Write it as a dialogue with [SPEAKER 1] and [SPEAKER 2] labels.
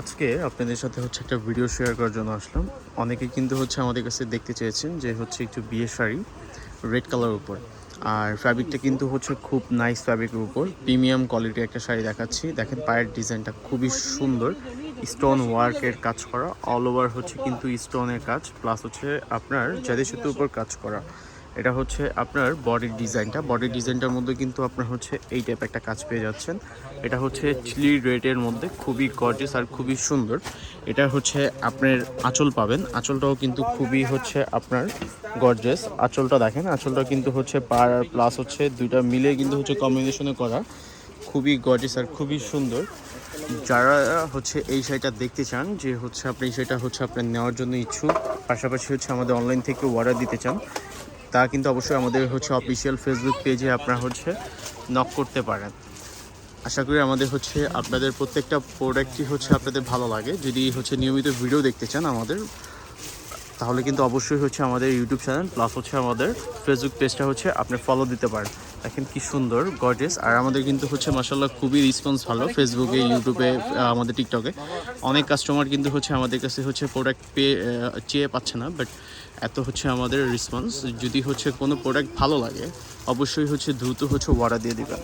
[SPEAKER 1] আজকে আপনাদের সাথে হচ্ছে একটা ভিডিও শেয়ার করার জন্য আসলাম। অনেকে কিন্তু হচ্ছে আমাদের কাছে দেখতে চেয়েছেন যে হচ্ছে একটু বিয়ে শাড়ি রেড কালার উপর। আর ফ্যাব্রিকটা কিন্তু হচ্ছে খুব নাইস ফ্যাব্রিকের উপর। প্রিমিয়াম কোয়ালিটির একটা শাড়ি দেখাচ্ছি। দেখেন পায়ের ডিজাইনটা খুবই সুন্দর। স্টোন ওয়ার্কের কাজ করা। অল ওভার হচ্ছে কিন্তু স্টোনের কাজ। প্লাস হচ্ছে আপনার জাদের সুতোর উপর কাজ করা। এটা হচ্ছে আপনার বডির ডিজাইনটা বডির ডিজাইনটার মধ্যে কিন্তু আপনার হচ্ছে এই টাইপ একটা কাজ পেয়ে যাচ্ছেন। এটা হচ্ছে চিলি রেটের মধ্যে খুবই গর্জেস আর খুবই সুন্দর। এটা হচ্ছে আপনার আঁচল পাবেন। আঁচলটাও কিন্তু খুবই হচ্ছে আপনার গর্জেস আঁচলটা দেখেন, আঁচলটা কিন্তু হচ্ছে পার আর প্লাস হচ্ছে দুইটা মিলে কিন্তু হচ্ছে কম্বিনেশনে করা। খুবই গর্জেস আর খুবই সুন্দর। যারা হচ্ছে এই শাড়িটা দেখতে চান, যে হচ্ছে আপনি শাড়িটা হচ্ছে আপনার নেওয়ার জন্য ইচ্ছুক, পাশাপাশি হচ্ছে আমাদের অনলাইন থেকে অর্ডার দিতে চান তা কিন্তু অবশ্যই আমাদের হচ্ছে অফিসিয়াল ফেসবুক পেজে আপনারা হচ্ছে নক করতে পারেন। আশা করি আমাদের হচ্ছে আপনাদের প্রত্যেকটা প্রোডাক্টই হচ্ছে আপনাদের ভালো লাগে। যদি হচ্ছে নিয়মিত ভিডিও দেখতে চান আমাদের, তাহলে কিন্তু অবশ্যই হচ্ছে আমাদের ইউটিউব চ্যানেল প্লাস হচ্ছে আমাদের ফেসবুক পেজটা হচ্ছে আপনি ফলো দিতে পারেন। দেখেন কি সুন্দর গর্জেস আর আমাদের কিন্তু হচ্ছে মাসাল্লাহ খুবই রেসপন্স ভালো ফেসবুকে ইউটিউবে আমাদের টিকটকে অনেক কাস্টমার কিন্তু হচ্ছে আমাদের কাছে হচ্ছে প্রোডাক্ট পেয়ে চেয়ে পাচ্ছে না বাট এত হচ্ছে আমাদের রেসপন্স যদি হচ্ছে কোনো প্রোডাক্ট ভালো লাগে, অবশ্যই হচ্ছে দ্রুত হচ্ছে অর্ডার দিয়ে দেবেন।